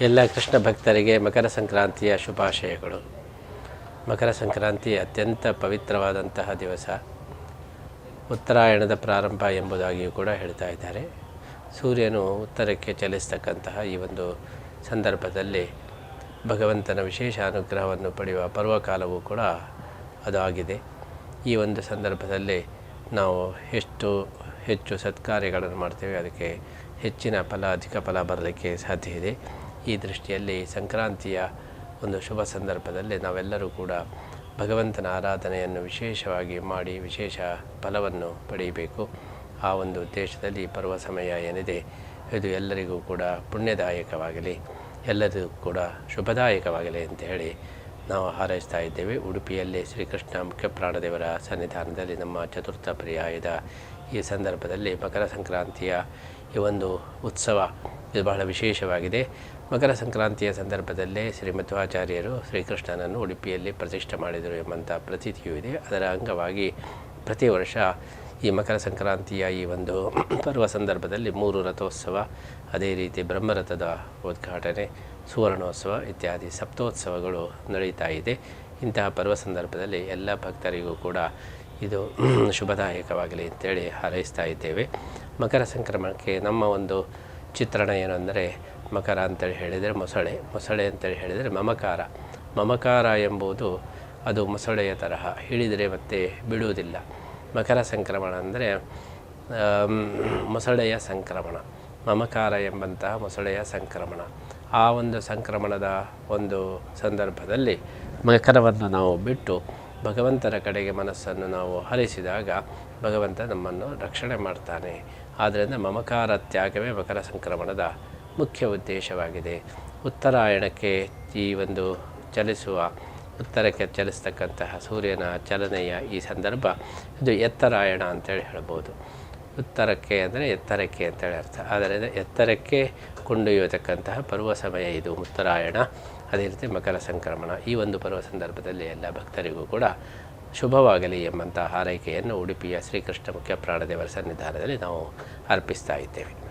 ಎಲ್ಲ ಕೃಷ್ಣ ಭಕ್ತರಿಗೆ ಮಕರ ಸಂಕ್ರಾಂತಿಯ ಶುಭಾಶಯಗಳು. ಮಕರ ಸಂಕ್ರಾಂತಿ ಅತ್ಯಂತ ಪವಿತ್ರವಾದಂತಹ ದಿವಸ. ಉತ್ತರಾಯಣದ ಪ್ರಾರಂಭ ಎಂಬುದಾಗಿಯೂ ಕೂಡ ಹೇಳ್ತಾ ಇದ್ದಾರೆ. ಸೂರ್ಯನು ಉತ್ತರಕ್ಕೆ ಚಲಿಸ್ತಕ್ಕಂತಹ ಈ ಒಂದು ಸಂದರ್ಭದಲ್ಲಿ ಭಗವಂತನ ವಿಶೇಷ ಅನುಗ್ರಹವನ್ನು ಪಡೆಯುವ ಪರ್ವಕಾಲವೂ ಕೂಡ ಅದಾಗಿದೆ. ಈ ಒಂದು ಸಂದರ್ಭದಲ್ಲಿ ನಾವು ಎಷ್ಟು ಹೆಚ್ಚು ಸತ್ಕಾರ್ಯಗಳನ್ನು ಮಾಡ್ತೇವೆ, ಅದಕ್ಕೆ ಹೆಚ್ಚಿನ ಫಲ, ಅಧಿಕ ಫಲ ಬರಲಿಕ್ಕೆ ಸಾಧ್ಯ ಇದೆ ಈ ದೃಷ್ಟಿಯಲ್ಲಿ ಸಂಕ್ರಾಂತಿಯ ಒಂದು ಶುಭ ಸಂದರ್ಭದಲ್ಲಿ ನಾವೆಲ್ಲರೂ ಕೂಡ ಭಗವಂತನ ಆರಾಧನೆಯನ್ನು ವಿಶೇಷವಾಗಿ ಮಾಡಿ ವಿಶೇಷ ಫಲವನ್ನು ಪಡೆಯಬೇಕು. ಆ ಒಂದು ಉದ್ದೇಶದಲ್ಲಿ ಪರ್ವ ಸಮಯ ಏನಿದೆ, ಇದು ಎಲ್ಲರಿಗೂ ಕೂಡ ಪುಣ್ಯದಾಯಕವಾಗಲಿ, ಎಲ್ಲರಿಗೂ ಕೂಡ ಶುಭದಾಯಕವಾಗಲಿ ಅಂತ ಹೇಳಿ ನಾವು ಹಾರೈಸ್ತಾ ಇದ್ದೇವೆ. ಉಡುಪಿಯಲ್ಲಿ ಶ್ರೀಕೃಷ್ಣ ಮುಖ್ಯ ಪ್ರಾಣದೇವರ ಸನ್ನಿಧಾನದಲ್ಲಿ ನಮ್ಮ ಚತುರ್ಥ ಪರ್ಯಾಯದ ಈ ಸಂದರ್ಭದಲ್ಲಿ ಮಕರ ಸಂಕ್ರಾಂತಿಯ ಈ ಒಂದು ಉತ್ಸವ ಇದು ಬಹಳ ವಿಶೇಷವಾಗಿದೆ. ಮಕರ ಸಂಕ್ರಾಂತಿಯ ಸಂದರ್ಭದಲ್ಲೇ ಶ್ರೀ ಮಧ್ವಾಚಾರ್ಯರು ಶ್ರೀಕೃಷ್ಣನನ್ನು ಉಡುಪಿಯಲ್ಲಿ ಪ್ರತಿಷ್ಠೆ ಮಾಡಿದರು ಎಂಬಂಥ ಪ್ರತೀತಿಯೂ ಇದೆ. ಅದರ ಅಂಗವಾಗಿ ಪ್ರತಿ ವರ್ಷ ಈ ಮಕರ ಸಂಕ್ರಾಂತಿಯ ಈ ಒಂದು ಪರ್ವ ಸಂದರ್ಭದಲ್ಲಿ ಮೂರು ರಥೋತ್ಸವ, ಅದೇ ರೀತಿ ಬ್ರಹ್ಮರಥದ ಉದ್ಘಾಟನೆ, ಸುವರ್ಣೋತ್ಸವ ಇತ್ಯಾದಿ ಸಪ್ತೋತ್ಸವಗಳು ನಡೀತಾ ಇದೆ. ಇಂತಹ ಪರ್ವ ಸಂದರ್ಭದಲ್ಲಿ ಎಲ್ಲ ಭಕ್ತರಿಗೂ ಕೂಡ ಇದು ಶುಭದಾಯಕವಾಗಲಿ ಅಂತೇಳಿ ಹಾರೈಸ್ತಾ ಇದ್ದೇವೆ. ಮಕರ ಸಂಕ್ರಮಣಕ್ಕೆ ನಮ್ಮ ಒಂದು ಚಿತ್ರಣ ಏನಂದರೆ ಮಕರ ಅಂತೇಳಿ ಹೇಳಿದರೆ ಮೊಸಳೆ ಮೊಸಳೆ ಅಂತೇಳಿ ಹೇಳಿದರೆ ಮಮಕಾರ. ಮಮಕಾರ ಎಂಬುದು ಅದು ಮೊಸಳೆಯ ತರಹ ಹಿಡಿದರೆ ಮತ್ತೆ ಬಿಡುವುದಿಲ್ಲ. ಮಕರ ಸಂಕ್ರಮಣ ಅಂದರೆ ಮೊಸಳೆಯ ಸಂಕ್ರಮಣ, ಮಮಕಾರ ಎಂಬಂತಹ ಮೊಸಳೆಯ ಸಂಕ್ರಮಣ. ಆ ಒಂದು ಸಂಕ್ರಮಣದ ಒಂದು ಸಂದರ್ಭದಲ್ಲಿ ಮಕರವನ್ನು ನಾವು ಬಿಟ್ಟು ಭಗವಂತನ ಕಡೆಗೆ ಮನಸ್ಸನ್ನು ನಾವು ಹರಿಸಿದಾಗ ಭಗವಂತ ನಮ್ಮನ್ನು ರಕ್ಷಣೆ ಮಾಡ್ತಾನೆ. ಆದ್ದರಿಂದ ಮಮಕಾರ ತ್ಯಾಗವೇ ಮಕರ ಸಂಕ್ರಮಣದ ಮುಖ್ಯ ಉದ್ದೇಶವಾಗಿದೆ. ಉತ್ತರಾಯಣಕ್ಕೆ ಈ ಒಂದು ಚಲಿಸುವ, ಉತ್ತರಕ್ಕೆ ಚಲಿಸ್ತಕ್ಕಂತಹ ಸೂರ್ಯನ ಚಲನೆಯ ಈ ಸಂದರ್ಭ ಇದು ಎತ್ತರಾಯಣ ಅಂತೇಳಿ ಹೇಳ್ಬೋದು. ಉತ್ತರಕ್ಕೆ ಅಂದರೆ ಎತ್ತರಕ್ಕೆ ಅಂತೇಳಿ ಅರ್ಥ. ಆದ್ದರಿಂದ ಎತ್ತರಕ್ಕೆ ಕೊಂಡೊಯ್ಯತಕ್ಕಂತಹ ಪರ್ವ ಸಮಯ ಇದು. ಉತ್ತರಾಯಣ ಅದೇ ರೀತಿ ಮಕರ ಸಂಕ್ರಮಣ. ಈ ಒಂದು ಪರ್ವ ಸಂದರ್ಭದಲ್ಲಿ ಎಲ್ಲ ಭಕ್ತರಿಗೂ ಕೂಡ ಶುಭವಾಗಲಿ ಎಂಬಂತಹ ಹಾರೈಕೆಯನ್ನು ಉಡುಪಿಯ ಶ್ರೀಕೃಷ್ಣ ಮುಖ್ಯ ಪ್ರಾಣದೇವರ ಸನ್ನಿಧಾನದಲ್ಲಿ ನಾವು ಅರ್ಪಿಸ್ತಾ ಇದ್ದೇವೆ.